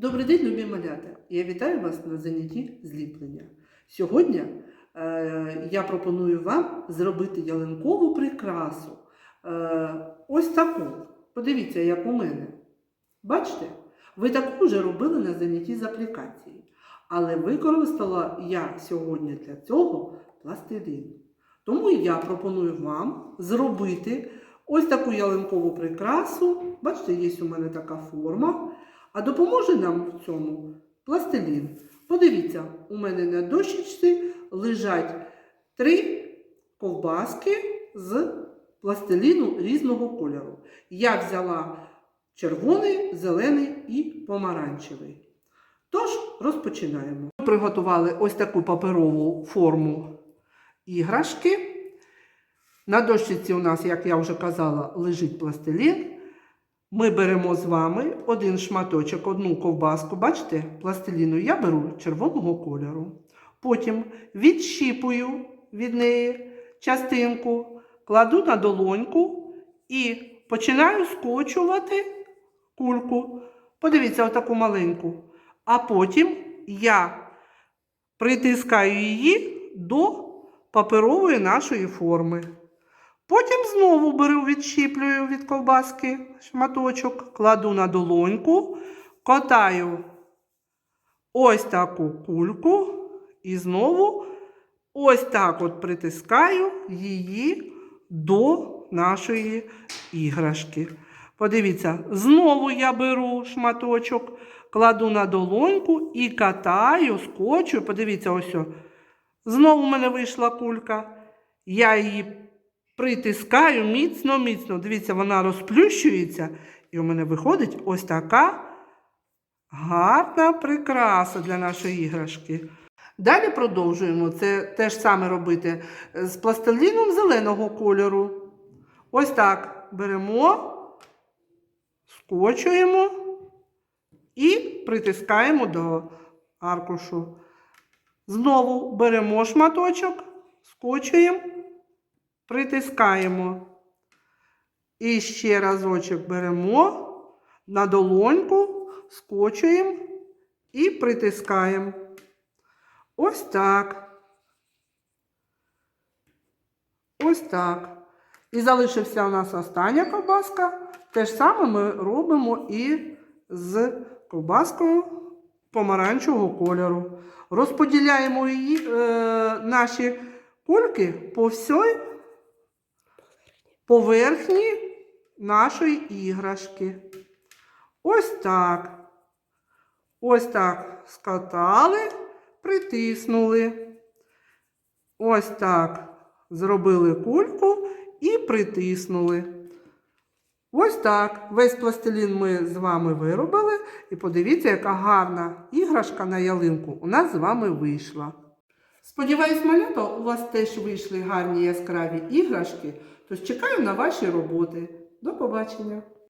Добрий день, любі малята! Я вітаю вас на занятті зліплення. Сьогодні е, я пропоную вам зробити ялинкову прикрасу. Е, ось таку. Подивіться, як у мене. Бачите? Ви таку вже робили на занятті з аплікації. Але використала я сьогодні для цього пластилін. Тому я пропоную вам зробити ось таку ялинкову прикрасу. Бачите, є у мене така форма. А допоможе нам в цьому пластилін. Подивіться, у мене на дощечці лежать три ковбаски з пластиліну різного кольору. Я взяла червоний, зелений і помаранчевий. Тож розпочинаємо. Приготували ось таку паперову форму іграшки. На дощиці у нас, як я вже казала, лежить пластилін. Ми беремо з вами один шматочок, одну ковбаску, бачите, пластиліну я беру червоного кольору. Потім відщіпую від неї частинку, кладу на долоньку і починаю скочувати кульку. Подивіться, отаку маленьку. А потім я притискаю її до паперової нашої форми. Потім знову беру, відщіплюю від ковбаски шматочок, кладу на долоньку, катаю ось таку кульку і знову ось так от притискаю її до нашої іграшки. Подивіться, знову я беру шматочок, кладу на долоньку і катаю, скочую. Подивіться, ось. Знову в мене вийшла кулька. Я її притискаю міцно-міцно. Дивіться, вона розплющується, і у мене виходить ось така гарна прикраса для нашої іграшки. Далі продовжуємо це те ж саме робити з пластиліном зеленого кольору. Ось так беремо, скочуємо і притискаємо до аркушу. Знову беремо шматочок, скочуємо притискаємо. І ще разочок беремо на долоньку, скочуємо і притискаємо. Ось так. Ось так. І залишився у нас остання ковбаска. Те ж саме ми робимо і з ковбаскою помаранчевого кольору. Розподіляємо її, е, наші кульки по всій поверхні нашої іграшки. Ось так. Ось так скатали, притиснули. Ось так зробили кульку і притиснули. Ось так. Весь пластилін ми з вами виробили. І подивіться, яка гарна іграшка на ялинку у нас з вами вийшла. Сподіваюсь, малята, у вас теж вийшли гарні яскраві іграшки, тож чекаю на ваші роботи. До побачення!